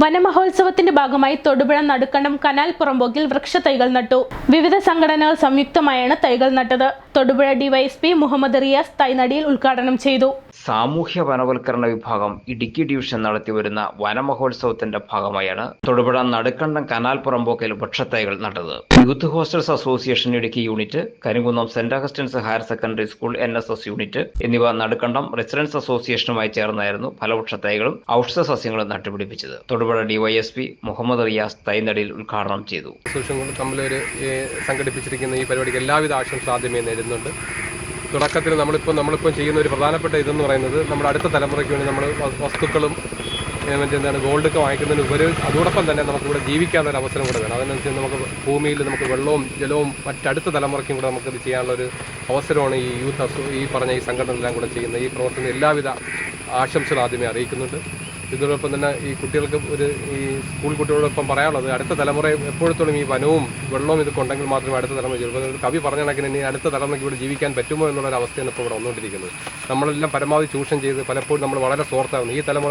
വനമഹോത്സവത്തിന്റെ ഭാഗമായി തൊടുപുഴ നടുക്കണ്ടം കനാൽ പുറമ്പോക്കിൽ വൃക്ഷത്തൈകൾ നട്ടു. വിവിധ സംഘടനകൾ സംയുക്തമായാണ് തൈകൾ നട്ടത്. തൊടുപുഴ ഡിവൈഎസ്പി മുഹമ്മദ് റിയാസ് തൈനടിയിൽ ഉദ്ഘാടനം ചെയ്തു. സാമൂഹ്യ വനവൽക്കരണ വിഭാഗം ഇടുക്കി ഡിവിഷൻ നടത്തിവരുന്ന വനമഹോത്സവത്തിന്റെ ഭാഗമായാണ് തൊടുപുഴ നടുക്കണ്ടം കനാൽ പുറമ്പോക്കിൽ വൃക്ഷത്തൈകൾ നട്ടത്. Youth hostels association Idukki unit Karimkunnam saint Augustine's higher secondary school N S S unit എന്നിവ നടുക്കണ്ടം റെസിഡൻസ് അസോസിയേഷനുമായി ചേർന്നായിരുന്നു ഫലവൃക്ഷത്തൈകളും ഔഷധ സസ്യങ്ങളും നട്ടുപിടിപ്പിച്ചത്. തൊടുപുഴ ഡിവൈഎസ്പി മുഹമ്മദ് റിയാസ് തൈനടിയിൽ ഉദ്ഘാടനം ചെയ്തു. തമ്മിലൊരു സംഘടിപ്പിച്ചിരിക്കുന്ന ഈ പരിപാടിക്ക് എല്ലാവിധ ആശംസ ആദ്യമേ നേരുന്നുണ്ട് തുടക്കത്തിൽ നമ്മളിപ്പോൾ നമ്മളിപ്പോൾ ചെയ്യുന്ന ഒരു പ്രധാനപ്പെട്ട ഇതെന്ന് പറയുന്നത് നമ്മുടെ അടുത്ത തലമുറയ്ക്ക് വേണ്ടി നമ്മൾ വസ്തുക്കളും മറ്റേ എന്താണ് ഗോൾഡൊക്കെ വാങ്ങിക്കുന്നതിന് ഉപരി അതോടൊപ്പം തന്നെ നമുക്കിവിടെ ജീവിക്കാൻ ഒരു അവസരം കൂടെ വേണം. അതിനനുസരിച്ച് നമുക്ക് ഭൂമിയിൽ നമുക്ക് വെള്ളവും ജലവും മറ്റടുത്ത തലമുറയ്ക്കും കൂടെ നമുക്കിത് ചെയ്യാനുള്ള ഒരു അവസരമാണ് ഈ യൂത്ത് ഈ പറഞ്ഞ ഈ സംഘടനകളെല്ലാം കൂടെ ചെയ്യുന്ന ഈ പ്രവർത്തനം എല്ലാവിധ ആശംസകൾ ആദ്യമേ അറിയിക്കുന്നുണ്ട്. ഇതോടൊപ്പം തന്നെ ഈ കുട്ടികൾക്ക് ഒരു ഈ സ്കൂൾ കുട്ടികളോടൊപ്പം പറയാനുള്ളത് അടുത്ത തലമുറ എപ്പോഴത്തോളം ഈ വനവും വെള്ളവും ഇതൊക്കെ ഉണ്ടെങ്കിൽ മാത്രമേ അടുത്ത തലമുറ ജീവിക്കൂ. കവി പറഞ്ഞ കണക്കിന് ഇനി അടുത്ത തലമുറയ്ക്ക് ഇവിടെ ജീവിക്കാൻ പറ്റുമോ എന്നുള്ളൊരു അവസ്ഥയാണ് ഇപ്പോൾ ഇവിടെ വന്നുകൊണ്ടിരിക്കുന്നത്. നമ്മളെല്ലാം പരമാവധി ചൂഷണം ചെയ്ത് പലപ്പോഴും നമ്മൾ വളരെ സ്വാർത്ഥമാകുന്നു ഈ തലമുറ